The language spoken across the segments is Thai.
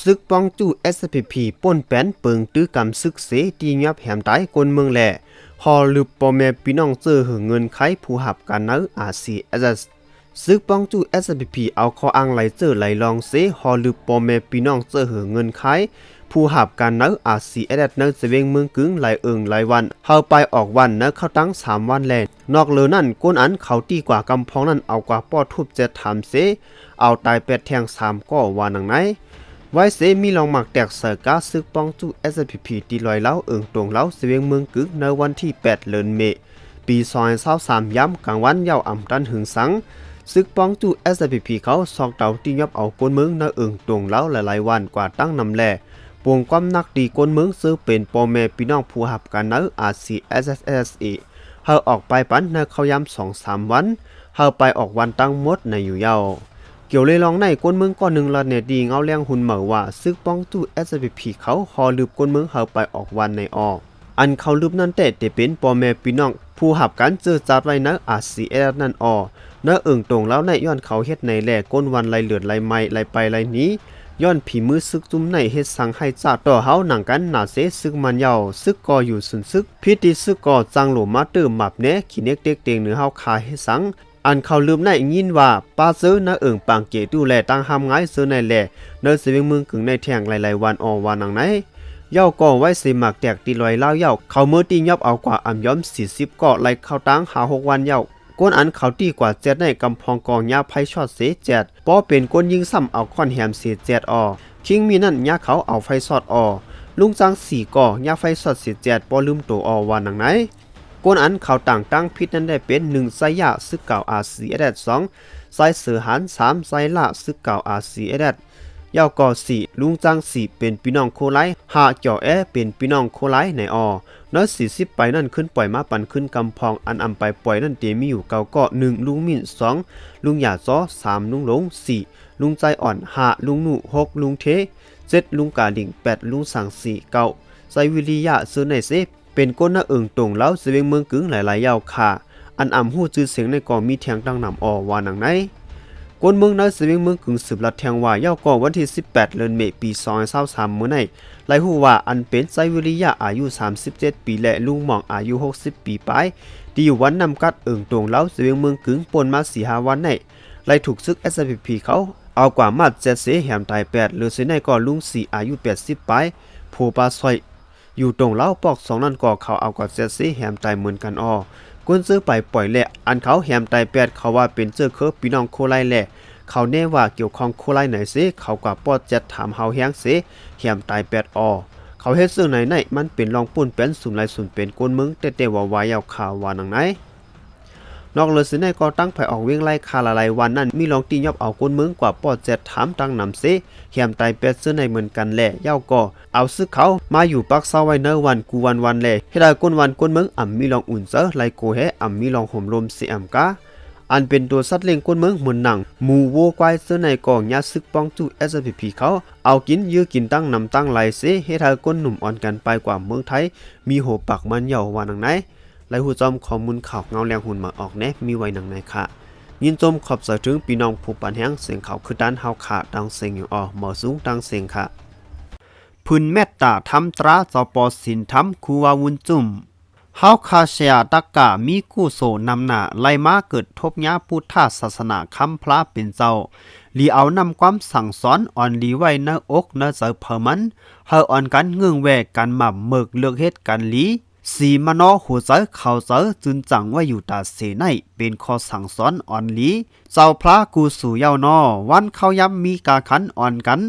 ซึกป้องจู้ SPP ป่นแป้นเปิงตื้อกำซึกเสตียับแหมตายกนเมืองแหล่ฮอลึบปอแม่พี่น้องเจอหึงเงินไขผู้หับการนื้ออาซีเอสซึกป้องจู้ SPP เอาขออ้างไหลเจอไหลลองเสฮอลึบปอแม่พี่น้องเจอหึงเงินไขผู้หับการนื้ออาซีเอสนื้อจะเวงเมืองกึ่งไหลเอิงไหลวันเฮาไปออกวันนื้อเข้าตั้งสามวันแลนอกเลอนั่นก้นอันเขาตีกว่ากำพองนั่นเอากว่าป้อทุบจะถามเสเอาตายเป็ดแทงสามก็ว่านังไหน ไว้เสมีลองหมักแตกเสกาซึกป้องจู้ SPP ตีลอยเล้าเอิงตรงเล้าเสวียงเมืองกึกในวันที่ 8 เดือนเมษปี2023ย้ำกลางวันเย้าอ่ำตันหึงสัง ซึกป้องจู้ SPP เขาซอกเตาที่ยับเอากวนเมืองในเอิงตรงเล้าหลายๆวันกว่าตั้งนำแลปวงความนักดีกวนเมืองซื้อเป็นปอแม่พี่น้องผู้หับกันเนอ RCSSSE เฮาออกไปปันในเขาย้ำ2-3วันเฮาไปออกวันตั้งมดในอยู่เย้า เกี่ยวเลยลองในก้นเมืองก้อนหนึ่งละเนี่ยดีเงาเลี้ยงหุ่นเหมาว่าซึกป้องตู้ SPP เขาฮอลืบก้นเมืองเฮาไปออกวันในออก อันเขาลืบนั่นแต่แต่เป็นปอแม่พี่น้องผู้หับกันเจอจัดไว้นะอาซีเอนั่นออเนื้อเอิงตรงแล้วในย้อนเขาเฮ็ดในแหล่ก้นวันไหลเลือดไหลไม้ไหลไปไหลหนี้ย้อนผีมือซึกจุ้มในเฮ็ดสังให้จ่าต่อเฮาหนังกันหนาเสซึกมันยาวซึกก่ออยู่สุนซึกพิธีซึกก่อจังหลมาตื้อหมับแหนขี้เน็กเด็กเตียงเหนือเฮาคาเฮ็ดสัง อันเขาลืมในยินว่าป้าซื้อนะเอิงปางเกดูแลตั้งหำง่ายซื้อในแหล่เนินสิเวงมืองกึ่งในแทงหลายๆวันออวันนังไหนเย่าก่อไว้สิหมักแตกตีลอยเล่าเย่าเขามือตียับเอากว่าอ่ำย้อม40ก่อไล่เข้าตั้งหาหกวันเย่าก้นอันเขาตีกว่าเจ็ดในกำพองกองยาไพ่ชอตเสียเจ็ดป้อเป็นก้นยิงซ้ำเอาค่อนแหมเสียเจ็ดออคิงมีนั่นยาเขาเอาไฟสอดออลุงจังสี่ก่อยาไฟสอดเสียเจ็ดป้อลืมตัวออวันนังไหน ก้นอันเขาต่างตั้งพิษนั้นได้เป็นหนึ่งไซยะซึกเก่าอาซีเอดสองไซเสือหันสามไซละซึกเก่าอาซีเอดยาวก่อสี่ลุงจังสี่เป็นพี่น้องโคไลหาเจ่อแอเป็นพี่น้องโคไลในออน้อสี่สิบไปนั่นขึ้นปล่อยมาปั่นขึ้นกำพองอันอำไปปล่อยนั่นเตมีอยู่เก่าก็หนึ่งลุงมิ่นสองลุงหยาจ้อสามลุงหลงสี่ลุงใจอ่อนหาลุงหนูหกลุงเทเจ็ดลุงกาดิ่งแปดลุงสังสี่เก้าไซวิริยะซื้อในเซ เป็นก้นหน้าเอิงตรงแล้วเสวียงเมืองกึ่งหลายๆยาวค่ะ อันอ่ำหู้จื้อเสียงในก่อมีแทงดังนำออว่าหนังไหนก้นเมืองในเสวียงเมืองกึ่งสืบลัดแทงว่ายาวก่อวันที่ 18เดือนเมษปี2023มื้อในไล่หู้ว่าอันเป็นไซวิริยะอายุ 37 ปีและลุงหม่องอายุ 60 ปีปที่อยู่วันนำกัดเอิงตรงแล้วเสวียงเมืองกึ่งปนมา4 5วันในไล่ถูกซึก SPP เขาเอากว่ามาดเจ็ดเสียแหมตายแปดหรือเสียในก่อลุงสี่อายุ80ปลายผู้ปลาซอย อยู่ตรงเล้าปอกสองนั่นก่อเขาเอากัดเสียสีแหมตายเหมือนกันอ้อกุนซื้อไปปล่อยแหละอันเขาแหมตายแปดเขาว่าเป็นเจ้าเคอพี่น้องโคไลแหละเขาแน่ว่าเกี่ยวข้องโคไลไหนสิเขากับปอดจัดถามเฮาแฮงสิแหมตายแปดอ้อเขาเฮ็ดซึ่งไหนไหนมันเป็นรองปุ่นเป็นสุ่มลายสุ่มเป็นกวนมึงแต่แต่ว่าวายาข่าวว่านังไหน นอกเลยสิในก็ตั้งไผออกเวียงไล่คาละไลวันนั้นมีลองตียอบเอาก้นเมืองกว่าปอดเจ็ดถามตั้งนำเสเหียมตายเป็ดซื้อในเหมือนกันแหละเย้าก็เอาซึกเขามาอยู่ปักเศร้าไว้เนอวันกูวันวันแหละเฮ็ดได้ก้นวันก้นเมืองอ่ำมีลองอุ่นเซอไลโกแฮอ่ำมีลองห่มลมเสิอ่ำกาอันเป็นตัวสัตว์เลี้ยงก้นเมืองเหมือนหนังหมูวัวควายเสื้อในกองยาซึกป้องจู่ SPP เขา เอากินยื้อกินตั้งนำตั้งไหลเสเฮ็ดให้ก้นหนุ่มอ่อนกันไปกว่าเมืองไทย มีโหปักมันเหย่าวานังไหน ไลหูจอมข้อมูลข่าวเงาแรงหุ่นมาออกแนะมีไว้หนังในค่ะยินจมขอบส่ถึงพี่น้องผู้ปันแห้งเสียงเขาคือด้านเฮาขาดังเสียงอยู่ออหมอสูงดังเสียงค่ะพื้นเมตตาทำตราจอปอสินทำคูวาวุนจุ่มเฮาคาเชียตักกะมีกู้โสนำหน้าไลมาเกิดทบยาพุทธศาสนาคำพระเป็นเจ้าลีเอานำความสั่งสอนอ่อนลีไว้เนอกเนเจอเพอมันเฮาอ่อนกันเงืองแวกกันหม่ำเมิกเลือกเฮ็ดกันลี สีมานอหัวใจเขาเจอจึนจังว่าอยู่ตาเสในเป็นข้อสั่งสอนอ่อนลีเจ้าพระกูสู่เย้านอวันเขาย้ำมีกาขันอ่อนกัน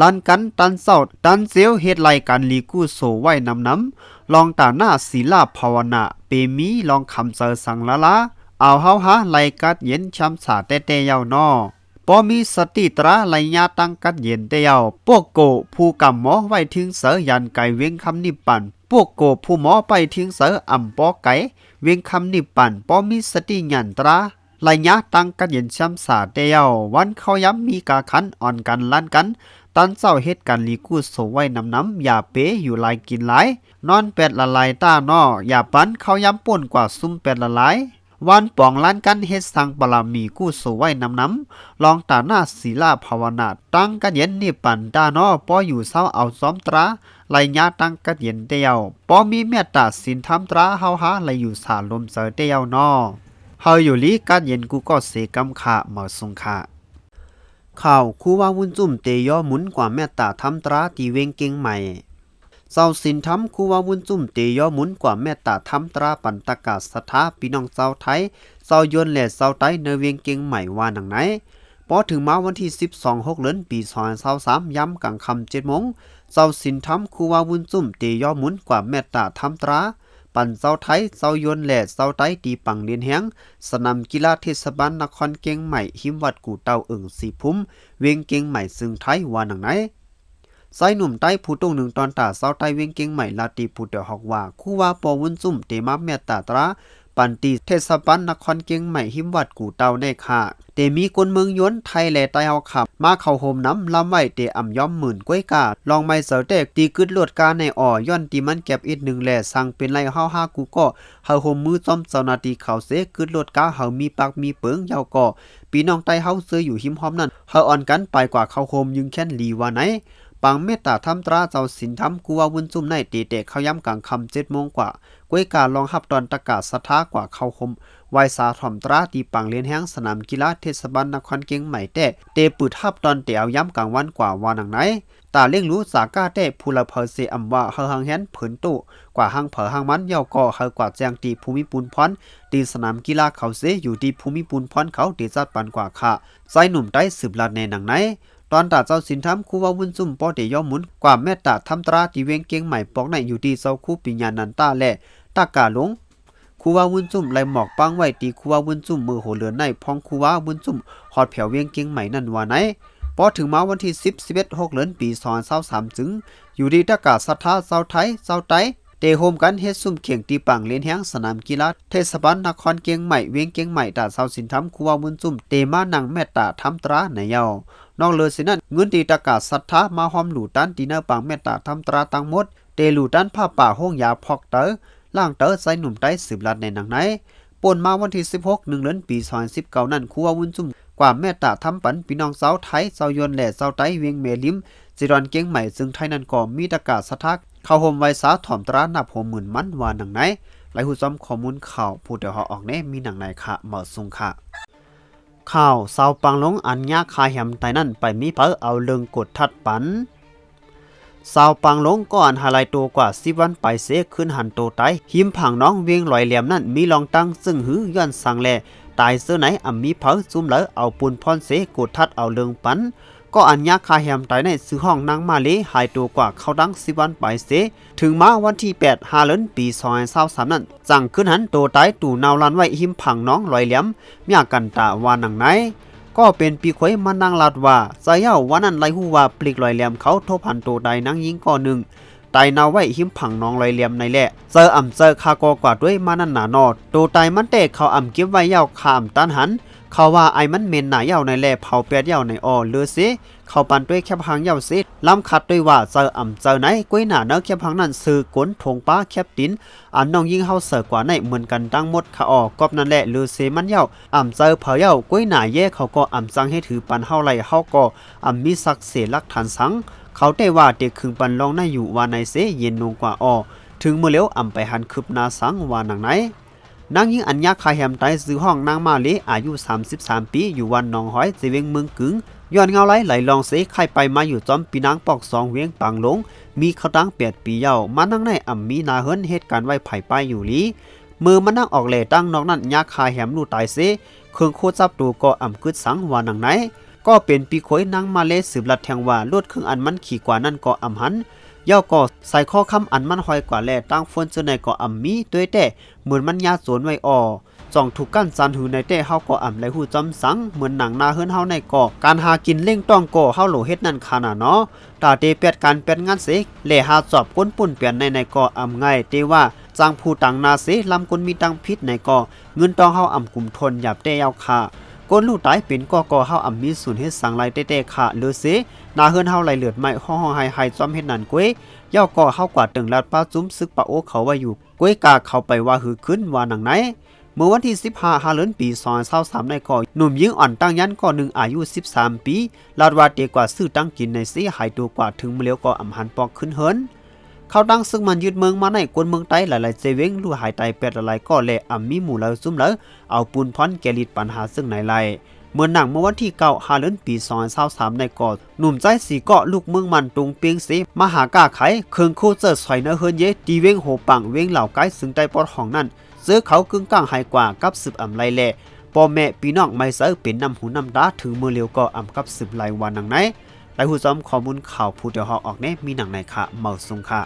ลันกันตันเศร้าตันเสียวเฮ็ดไลกันลีกูโซไว้นำน้ำลองตาหน้าศีลาภาวนาเปมีลองคำเจอสั่งละละเอาเฮาหาไลกัดเย็นช้ำสาแต่แต่เย้านอ ปอมีสติตราไหลยาตั้งกัดเย็นเตียวพวกโกผู้กำหมอไว้ถึงเสือยันไก่เวียงคำนิปันพวกโกผู้หมอไปถึงเสืออ่ำปอไก่เวียงคำนิปันปอมีสติยันตราไหลยาตั้งกัดเย็นช้ำสาเตียววันเขาย้ำมีกาขันอ่อนกันลั่นกัน ตันเจ้าเฮ็ดกันลีกู้โสไว้นำน้ำอย่าเปอยู่ลายกินหลายนอนเป็ดละลายต้านออย่าปันเขาย้ำป่นกว่าซุ่มเป็ดละลาย วันปองล้านกันเฮ็ดสังบามีกู้สู่ไว้นำน้ำลองตาหน้าศีลาภาวนาตั้งกันเย็นนี่ปันดานอปออยู่เศร้าเอาซ้อมตราไลญาตั้งกันเย็นเดียวปอมีเมตตาสินทำตราเฮาหาไลอยู่สาลมเสอเดียวนอเฮาอยู่ลีกันเย็นกูก็เสกำขาเหมาสงค่ะข่าวคู่ว่าวุ่นจุ่มเตยอหมุนกว่าแม่ตาทำตราตีเวงเก่งใหม่ เศร้าสินทำคูวาวุ่นจุ่มเตยอหมุนกว่าแม่ตาทำตราปันตกาศสถาพี่น้องเจ้าไทยเศร้ายนและเศร้าไต้เนเวียงเก่งใหม่ว่าหนังไหนพอถึงมาวันที่ 12 6เดือนปี2023ย้ำกลางค่ำ7โมงเศร้าสินทำคูวาวุ่นจุ่มเตยอหมุนกว่าแม่ตาทำตราปันเจ้าไทยเจ้ายนและเจ้าไต้ตีปังเลียนแหงสนามกีฬาเทศบาลนครเกียงใหม่หิมวัดกูเต้าเอิงสีพุ่ม เวียงเกียงใหม่ซึ่งไทยว่าหนังไหน ไซหนุ่มใต้ผู้ตรงหนึ่งตอนตาเศร้าใต้เวียงเกียงใหม่ลาตีผู้เดียวฮอกว่า คู่ว่าปอวุ้นซุ่มเตมาเมียตาตราปันตีเทศบาลนครเกียงใหม่หิมวัดกูเตาในค่ะเตมีคนเมืองยวนไทยและใต้เฮาขับ มาเข้าโฮมน้ำลำไว้เตอ่ำย่อมหมื่นก้วยกาลองไม่เสอเตกตีกึดลวดกาในอ่อย้อนตีมันเก็บอีกหนึ่งแหล่สั่งเป็นไรเฮาฮากูก็เฮาโฮมมือจอมเจ้านาทีเขาเสกึดลวดกาเฮามีปากมีเปิงยาวก่อปีน้องไต้เฮาซื้ออยู่หิมหอมนั่นเฮาอ่อนกันไปกว่าเข้าโฮมยึงแค่นลีว่าไหน ปังเมตตาทำตราเจ้าสินทำกูว่าวุ้นจุ่มในตีเตะเขาย้ำกลางคำเจ็ดโมงกว่าก้วยกาลองหับตอนตะกาศสถากว่าเข้าคมไวสาถ่อมตราตีปังเลียนแห้งสนามกีฬาเทศบาลนครเกียงใหม่แต่เตปืดหับตอนเตียวย้ำกลางวันกว่าวันหนังไหนตาเลี้ยงรู้สาก้าเต้ผู้ละเพอเสอำว่าเฮาหังแฮนผืนตู้กว่าหังเผอหังมันเย่าก่อเฮากว่าแจงตีภูมิปุนพรตีสนามกีฬาเขาเสอยู่ที่ภูมิปุนพรเขาตีจัดปันกว่าค่ะใส่หนุ่มได้สืบลาดในหนังไหน ตอนตาเจ้าสินทำคู่ว่าวุ่นซุ่มปอเตย่อมหมุนกว่าแม่ตาทำตราตีเวงเกียงใหม่ปอกในอยู่ที่เจ้าคู่ปิญญานันตาและตากาหลงคูว่าวุ่นจุ่มไหลหมอกปังไว้ตีคูว่าวุ่นจุ่มมือโหเลือนในพองคูว่าวุ่นจุ่มฮอดแผวเวียงเกียงใหม่นั่นว่าไหนพอถึงมาวันที่10 11 6เดือนปี2023จึงอยู่ดีตากาศสัทธาเจ้าไทยเจ้าไต เตโฮมกันเฮ็ดซุ่มเขียงตีปังเลียนแฮงสนามกีฬาเทศบาลนครเกียงใหม่เวียงเกียงใหม่ตาเซาสินทำคูว่าวุ่นจุ่มเตมานังแม่ตาทำตราในเยานอกเลยสินั้นเงินตีตากาศรัทธามาหอมหลูตันตีเนอปังเมตตาทำตราตังหมดเตหลูตันผ้าป่าห้องยาพอกเตอล่างเตอใส่หนุ่มไต้สืบลัดในหนังไหนป่นมาวันที่ 16หนึ่งเดือนปี2019นั่นคัววุ่นจุ่มกว่าแม่ตาทำปันพี่น้องสาวไทยสาวยนและสาวไต้เวียงเมลิมจิรอนเกียงใหม่ซึ่งไทยนั่นก็มีตากาศสะทัก เข้าห่มไว้สาถ่อมตรานับหัวหมื่นมันว่าหนังไหนหลหูซ้อมข้อมูลข่าวผู้เดียวเฮาออกแน่มีหนังไหนค่ะเหมาะสุงค่ะ ข่าวสาวปังหลงอันยาคาแหมไตนั่นไปมีเผอเอาเรื่องกดทัดปันสาวปังหลงก็อันหาลายตัวกว่าสิวันไปเสขึ้นหันโตไตหิมผังน้องเวียงลอยเหลี่ยมนั่นมีลองตั้งซึ่งหือย้อนสั่งแลตายเสื้อไหนอ่ำมีเผอซุ่มเหลอเอาปุนพรเสกดทัดเอาเรื่องปัน ก็อันยาคาแหมไตในซื้อห้องนางมาเลหายตัวกว่าเขาดังสิวันไปเส ถึงมาวันที่8ฮาเลนปี2023นั้น จังขึ้นหันโตไตตู่นาวลันไว้หิมผังน้องลอยเหลี่ยมมีอากันตาวานังไหนก็เป็นปีขวยมานั่งลาดว่าใจเย้าวันนั้นไลหูว่าปลีกลอยเหลี่ยมเขาโทพันโตใดนางยิงก่อหนึ่งไตนาไว้หิมผังน้องลอยเหลี่ยมในแหละเจออ่ำเจอคากอกว่าด้วยมานั่นหนานอดโตไตมันเตะเขาอ่ำเก็บไว้เย้าขามตันหัน เขาว่าไอ้มันเมนหนาเยาในแหล่เผาเปียดเยาในออเลือเสเขาปันด้วยแคบหางเยาเสล้ำขัดด้วยว่าเจออ่ำเจอไหนก้วยหนาเนื้อแคบหางนั้นซื้อกนทงป้าแคบตินอันน้องยิ่งเฮาเสือกว่าในเหมือนกันตั้งหมดขาออกกอบนั่นแหละลือเซมันเยาอ่ำเจอเผาเยาก้วยหนาแย่เขาก็อ่ำสั่งให้ถือปันเฮาไหลเฮาก็อ่ำมีศักดิ์เสลักฐานสัง เขาได้ว่าเด็กคึงปันลองน่าอยู่ว่าในเสเย็นลงกว่าออถึงเมื่อเลี้ยวอ่ำไปหันคืบนาสังว่าหนังไหน นางยิงอัญญาคาแฮมไตซื้อห้องนางมาเลอายุ 33 ปี อยู่วันหนองหอยเจเวงเมืองกึงย้อนเงาไหลไหลลองเสไข่ไปมาอยู่จอมปีนางปอกสองเวียงปังลง มีเขาตั้งเปียดปีเย้ามานั่งในอ่ำมีนาเฮิรนเหตุการณ์ไว้ไผ่ป้ายอยู่ลีมือมานั่งออกเหล่ตั้งนอกนั้นยาคาแฮมลูตายเสเครื่องโคจับตูก็อ่ำกึดสังว่านังไหน ก็เป็นปีโขยนางมาเลสืบลัดแทงว่าลวดเครื่องอันมันขี่กว่านั่นก็อ่ำหัน ย่าก็ใส่ข้อคำอันมันหอยกว่าแลตั้งฝนเจอในก็อ่ำมีด้วยแต่เหมือนมันยาสวนไว้ออจ่องถูกกั้นซันหือในแต่เฮาก็อ่ำไหลหูจำสังเหมือนหนังนาเฮือนเฮาในก่อการหากินเล่งต้องก่อเฮาโหลเฮ็ดนั่นคานาดเนาะตาเตเปียดการเป็ดงานเสกแลหาจอบก้นปุ่นเปลี่ยนในในก่ออ่ำง่ายเตว่าจางผู้ตังนาเสลำคนมีตังพิษในก่อเงินต้องเฮาอ่ำกลุ่มทนหยาบแต่ยาวคา ก้นลูกตายเป็นก่อก่อเฮาอ่ำมีสูนเฮ็ดสังไหลเต้ๆค่ะเลือเสนาเฮือนเฮาไหลเหลือดไหม้ห้องๆหายๆจอมเฮ็ดนั่นกวยย่อก่อเฮากว่าตึงลัดป้าจุ้มซึกปะโอเขาไว้อยู่กวยกาเข้าไปว่าหือขึ้นว่าหนังไหนเมื่อวันที่ 15ฮาเลนปี2023ในก่อหนุ่มยิงอ่อนตั้งยันก่อหนึ่งอายุ 13 ปี ลาดว่าเตียกว่าซื้อตั้งกินในซีหายตัวกว่าถึงเมเลียวก็อำหันปอกขึ้นเฮิน เขาตั้งซึ่งมันยึดเมืองมาในกวนเมืองไต้หลายๆเจเวงลู่หายไตเป็ดหลายๆก็แลอ่ำมีหมู่แล้วซุ่มแล้วเอาปูนพรแกลิดปัญหาซึ่งไหนไลเมื่อหนังเมื่อวันที่เก้าฮาเลินปี2023ในเกาะหนุ่มใจสีเกาะลูกเมืองมันตรงเปียงสีมหากาไขเคืองโคเจอร์สอยเนื้อเฮินเยตีเวงโหปังเวงเหล่าไกซึ่งใต้ปอดห้องนั้นเสื้อเขากึ่งกลางหายกว่ากับสืบอ่ำไลแหล่พ่อแม่พี่น้องไม่เสือเป็นนำหูนำตาถึงมือเลียวก็อ่ำกับสืบไลวันหนังไหนแลหูซ้อมข้อมูลข่าวผู้เดียวหอกออกเน่มีหนังในคะเมาซุงค่ะ